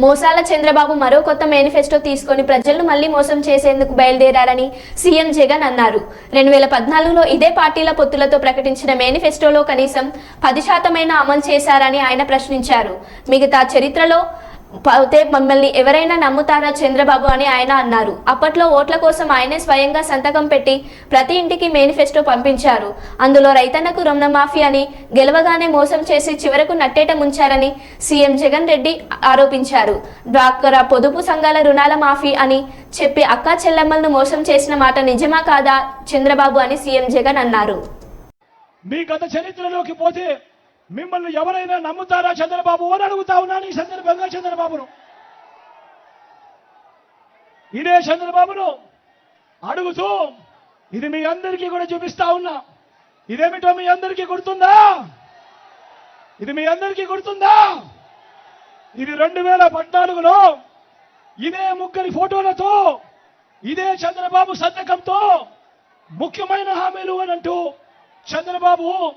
మోసాల చంద్రబాబు మరో కొత్త మేనిఫెస్టో తీసుకొని ప్రజలను మళ్ళీ మోసం చేసేందుకు బయలుదేరారని సీఎం జగన్ అన్నారు. రెండు వేల పద్నాలుగులో ఇదే పార్టీల పొత్తులతో ప్రకటించిన మేనిఫెస్టోలో కనీసం పది శాతమైన అమలు చేశారని ఆయన ప్రశ్నించారు. మిగతా చరిత్రలో పోతే మమ్మల్ని ఎవరైనా నమ్ముతారా చంద్రబాబు అని ఆయన అన్నారు. అప్పట్లో ఓట్ల కోసం ఆయనే స్వయంగా సంతకం పెట్టి ప్రతి ఇంటికి మేనిఫెస్టో పంపించారు. అందులో రైతన్నకు రుణమాఫీ అని గెలవగానే మోసం చేసి చివరకు నట్టేట ముంచారని సీఎం జగన్ రెడ్డి ఆరోపించారు. డ్వాక్రా పొదుపు సంఘాల రుణాల మాఫీ అని చెప్పి అక్కా చెల్లెమ్మలను మోసం చేసిన మాట నిజమా కాదా చంద్రబాబు అని సీఎం జగన్ అన్నారు. మీ గత చరిత్రలోకి పోతే మిమ్మల్ని ఎవరైనా నమ్ముతారా చంద్రబాబు? అని అడుగుతా ఉన్నాను ఈ సందర్భంగా చంద్రబాబును. ఇదే చంద్రబాబును అడుగుతూ ఇది మీ అందరికీ కూడా చూపిస్తా ఉన్నా. ఇదేమిటో మీ అందరికీ గుర్తుందా? ఇది మీ అందరికీ గుర్తుందా? ఇది రెండు వేల పద్నాలుగులో ఇదే ముగ్గురి ఫోటోలతో ఇదే చంద్రబాబు సంతకంతో ముఖ్యమైన హామీలు అని అంటూ చంద్రబాబు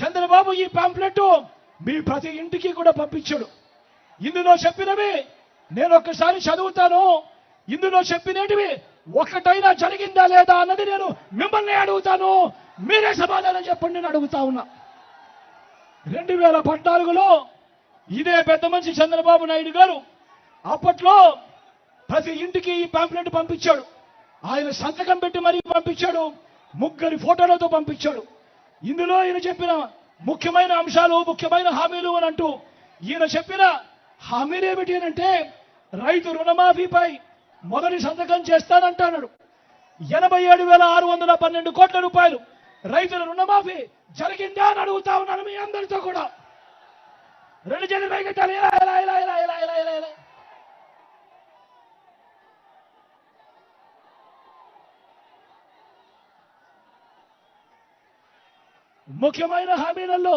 చంద్రబాబు ఈ పాంప్లెట్ మీ ప్రతి ఇంటికి కూడా పంపించాడు. ఇందులో చెప్పినవి నేను ఒక్కసారి చదువుతాను. ఇందులో చెప్పినటివి ఒక్కటైనా జరిగిందా లేదా అన్నది నేను మిమ్మల్ని అడుగుతాను. మీరే సమాధానం చెప్పండి నేను అడుగుతా ఉన్నా. రెండు వేల పద్నాలుగులో ఇదే పెద్ద మనిషి చంద్రబాబు నాయుడు గారు అప్పట్లో ప్రతి ఇంటికి ఈ పాంప్లెట్ పంపించాడు. ఆయన సంతకం పెట్టి మరీ పంపించాడు. ముగ్గురి ఫోటోలతో పంపించాడు. ఇందులో ఈయన చెప్పిన ముఖ్యమైన అంశాలు ముఖ్యమైన హామీలు అని అంటూ ఈయన చెప్పిన హామీలు ఏమిటి అంటే రైతు రుణమాఫీపై మొదటి సంతకం చేస్తానంటున్నాడు ఎనభై ఏడు వేల ఆరు వందల పన్నెండు కోట్ల రూపాయలు రైతుల రుణమాఫీ జరిగిందా అని అడుగుతా ఉన్నాను మీ అందరితో కూడా. రెండు చేతులు పైకెత్తాలి ముఖ్యమైన హామీలలో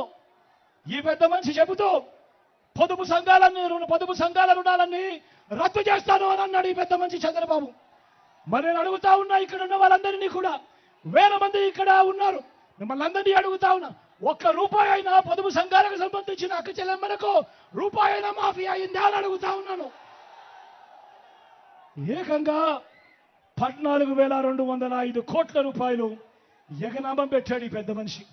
ఈ పెద్ద మనిషి చెబుతూ పొదుపు సంఘాలన్నీ పొదుపు సంఘాల రుణాలన్నీ రద్దు చేస్తాను అని అన్నాడు ఈ పెద్ద మనిషి చంద్రబాబు. మరి నేను అడుగుతా ఉన్నా ఇక్కడ ఉన్న వాళ్ళందరినీ కూడా. వేల మంది ఇక్కడ ఉన్నారు. మిమ్మల్ని అందరినీ అడుగుతా ఉన్నా ఒక్క రూపాయి అయినా పొదుపు సంఘాలకు సంబంధించిన అక్క చెల్లెమ్మలకు రూపాయి అయినా మాఫీ అయిందా అని అడుగుతా ఉన్నాను. ఏకంగా పద్నాలుగు వేల రెండు వందల ఐదు కోట్ల రూపాయలు ఎగనామం పెట్టాడు ఈ పెద్ద మనిషి.